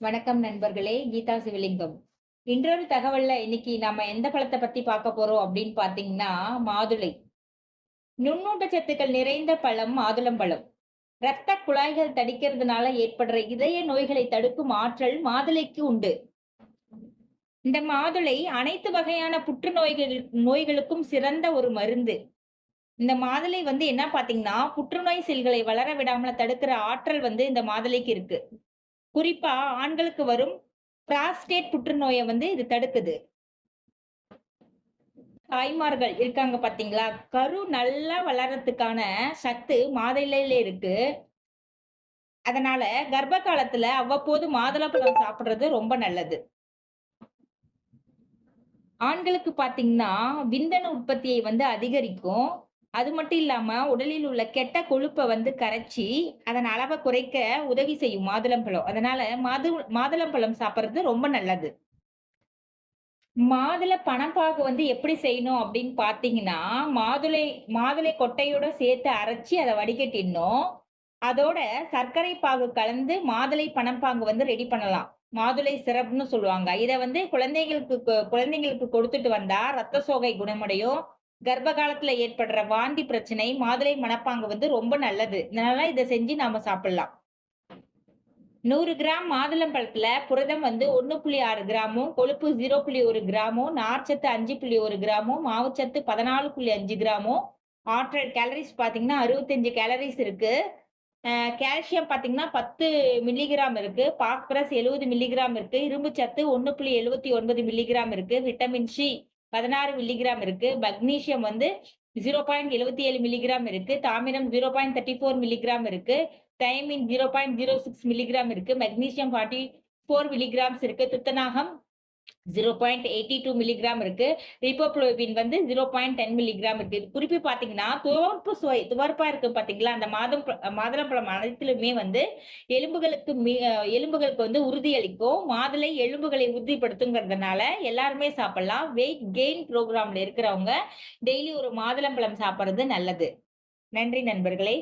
வணக்கம் நண்பர்களே கீதா சிவலிங்கம். இன்றொரு தகவல்ல இன்னைக்கு நாம எந்த பழத்தை பத்தி பார்க்க போறோம் அப்படின்னு பாத்தீங்கன்னா மாதுளை. நுண்ணூட்டச்சத்துக்கள் நிறைந்த பழம் மாதுளம்பழம் இரத்த குழாய்கள் தடிக்கிறதுனால ஏற்படுற இதய நோய்களை தடுக்கும் ஆற்றல் மாதுளைக்கு உண்டு. இந்த மாதுளை அனைத்து வகையான புற்றுநோய்கள் நோய்களுக்கும் சிறந்த ஒரு மருந்து. இந்த மாதுளை வந்து என்ன பாத்தீங்கன்னா புற்றுநோய் செல்களை வளர விடாமல தடுக்கிற ஆற்றல் வந்து இந்த மாதுளைக்கு இருக்கு. குறிப்பா ஆண்களுக்கு வரும் பிராஸ்டேட் புற்றுநோயை வந்து இது தடுக்குது. தாய்மார்கள் இருக்காங்க பாத்தீங்களா? கரு நல்லா வளர்றதுக்கான சத்து மாதையில இருக்கு. அதனால கர்ப்ப காலத்துல அவ்வப்போது மாதுளப்பழம் சாப்பிடுறது ரொம்ப நல்லது. ஆண்களுக்கு பாத்தீங்கன்னா விந்தணு உற்பத்தியை வந்து அதிகரிக்கும். அது மட்டும் இல்லாம உடலில் உள்ள கெட்ட கொழுப்பை வந்து கரைச்சி அதன் அளவை குறைக்க உதவி செய்யும் மாதுளம்பழம் அதனால மாது மாதுளம்பழம் சாப்பிட்றது ரொம்ப நல்லது. மாதுளை பணப்பாகு வந்து எப்படி செய்யணும் அப்படின்னு பாத்தீங்கன்னா மாதுளை மாதுளை கொட்டையோட சேர்த்து அரைச்சி அதை வடிகட்டிடணும். அதோட சர்க்கரை பாகு கலந்து மாதுளை பணப்பாகு வந்து ரெடி பண்ணலாம். மாதுளை சிரப்னு சொல்லுவாங்க. இதை வந்து குழந்தைகளுக்கு குழந்தைங்களுக்கு கொடுத்துட்டு வந்தா ரத்த சோகை குணமடையும். கர்ப்ப காலத்துல ஏற்படுற வாந்தி பிரச்சனை மாதுளை மணப்பாங்கு வந்து ரொம்ப நல்லது. இதனால இதை செஞ்சு நாம சாப்பிடலாம். நூறு கிராம் மாதுளம்பழத்துல புரதம் வந்து ஒண்ணு புள்ளி ஆறு கிராமும் கொழுப்பு ஜீரோ புள்ளி ஒரு கிராமும் நார்ச்சத்து அஞ்சு புள்ளி ஒரு கிராமும் மாவுச்சத்து பதினாலு புள்ளி அஞ்சு கிராமும். ஆற்றல் கேலரிஸ் பாத்தீங்கன்னா அறுபத்தஞ்சு கேலரிஸ் இருக்கு. கால்சியம் பாத்தீங்கன்னா பத்து மில்லிகிராம் இருக்கு. பாஸ்பரஸ் எழுபது மில்லிகிராம் இருக்கு. இரும்பு சத்து ஒன்னு புள்ளி எழுபத்தி ஒன்பது மில்லிகிராம் இருக்கு. விட்டமின் சி பதினாறு மில்லிகிராம் இருக்கு. மக்னீசியம் வந்து ஜீரோ பாயிண்ட் எழுபத்தி ஏழு மில்லிகிராம் இருக்கு. தாமிரம் zero point thirty four milligram இருக்கு. Thiamine zero point zero six milligram இருக்கு. மெக்னீசியம் ஃபார்ட்டி ஃபோர் மில்லிகிராம்ஸ் இருக்கு. துத்தநாகம் zero point eighty two milligram இருக்கு. ரிப்போப்ளோபின் வந்து ஜீரோ பாயிண்ட் டென் மில்லிகிராம் இருக்கு. இது குறிப்பி பாத்தீங்கன்னா துவர்ப்பு சுவை துவர்ப்பா இருக்கு பாத்தீங்களா? அந்த மாதம் மாதுளம்பழம் அனைத்திலுமே வந்து எலும்புகளுக்கு மி அஹ் எலும்புகளுக்கு வந்து உறுதியளிக்கும். மாதுளை எலும்புகளை உறுதிப்படுத்துங்கிறதுனால எல்லாருமே சாப்பிடலாம். வெயிட் கெயின் ப்ரோக்ராம்ல இருக்கிறவங்க டெய்லி ஒரு மாதுளம்பழம் சாப்பிடுறது நல்லது. நன்றி நண்பர்களே.